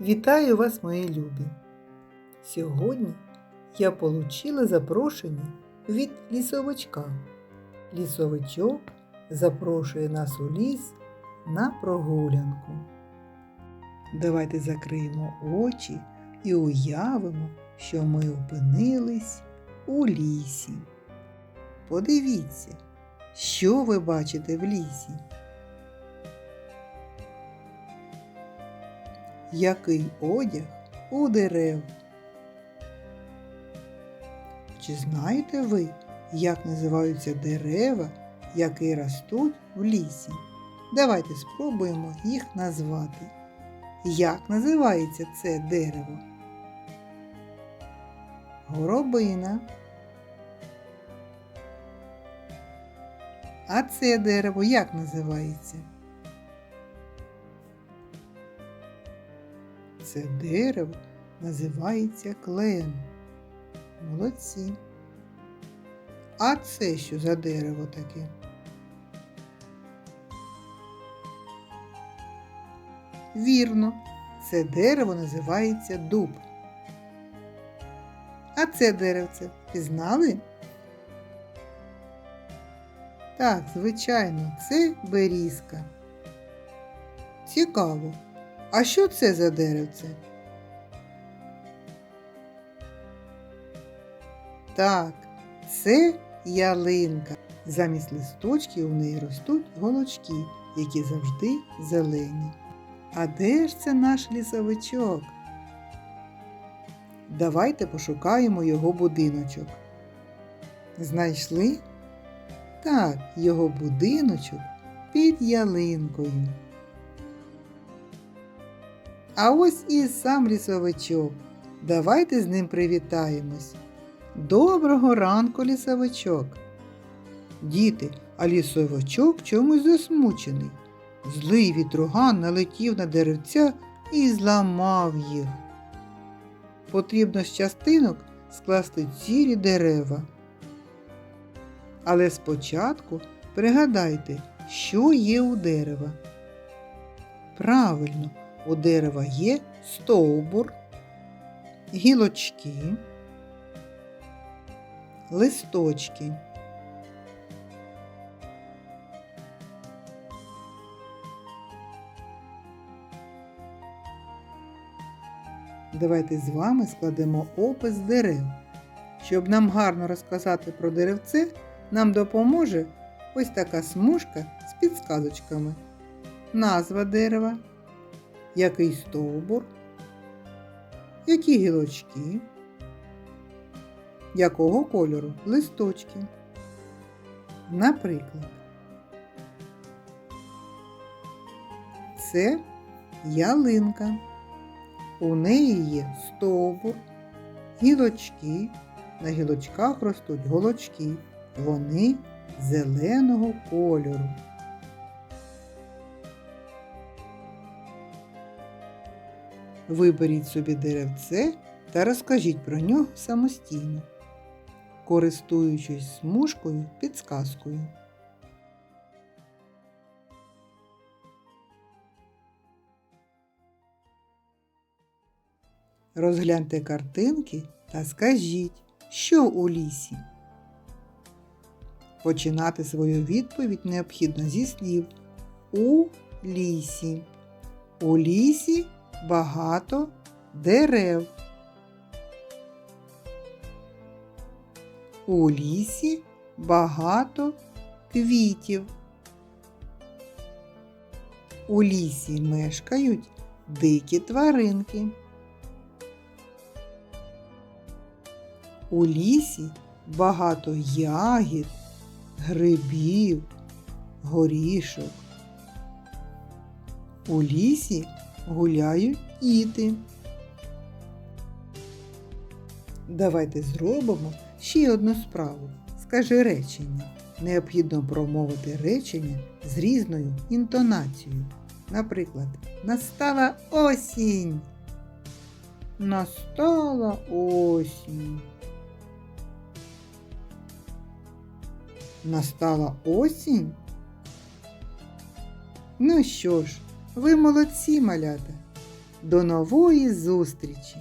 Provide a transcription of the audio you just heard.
Вітаю вас, мої любі! Сьогодні я получила запрошення від лісовичка. Лісовичок запрошує нас у ліс на прогулянку. Давайте закриємо очі і уявимо, що ми опинились у лісі. Подивіться, що ви бачите в лісі. Який одяг у дерев? Чи знаєте ви, як називаються дерева, які ростуть в лісі? Давайте спробуємо їх назвати. Як називається це дерево? Горобина. А це дерево як називається? Це дерево називається клен. Молодці. А це що за дерево таке? Вірно, це дерево називається дуб. А це деревце пізнали? Так, звичайно, це берізка. Цікаво. А що це за деревце? Так, це ялинка. Замість листочків у неї ростуть голочки, які завжди зелені. А де ж це наш лісовичок? Давайте пошукаємо його будиночок. Знайшли? Так, його будиночок під ялинкою. А ось і сам лісовичок. Давайте з ним привітаємось. Доброго ранку, лісовичок. Діти, а лісовичок чомусь засмучений. Злий вітруган налетів на деревця і зламав їх. Потрібно з частинок скласти цілі дерева. Але спочатку пригадайте, що є у дерева. Правильно, у дерева є стовбур, гілочки, листочки. Давайте з вами складемо опис дерев. Щоб нам гарно розказати про деревце, нам допоможе ось така смужка з підсказочками. Назва дерева, який стовбур, які гілочки, якого кольору листочки. Наприклад, це ялинка. У неї є стовбур, гілочки. На гілочках ростуть голочки. Вони зеленого кольору. Виберіть собі деревце та розкажіть про нього самостійно, користуючись смужкою підсказкою. Розгляньте картинки та скажіть, що у лісі. Починати свою відповідь необхідно зі слів у лісі. У лісі багато дерев. У лісі багато квітів. У лісі мешкають дикі тваринки. У лісі багато ягід, грибів, горішок. У лісі гуляють діти. Давайте зробимо ще одну справу. Скажи речення. Необхідно промовити речення з різною інтонацією. Наприклад, настала осінь. Настала осінь. Настала осінь? Ну що ж, ви молодці, малята. До нової зустрічі!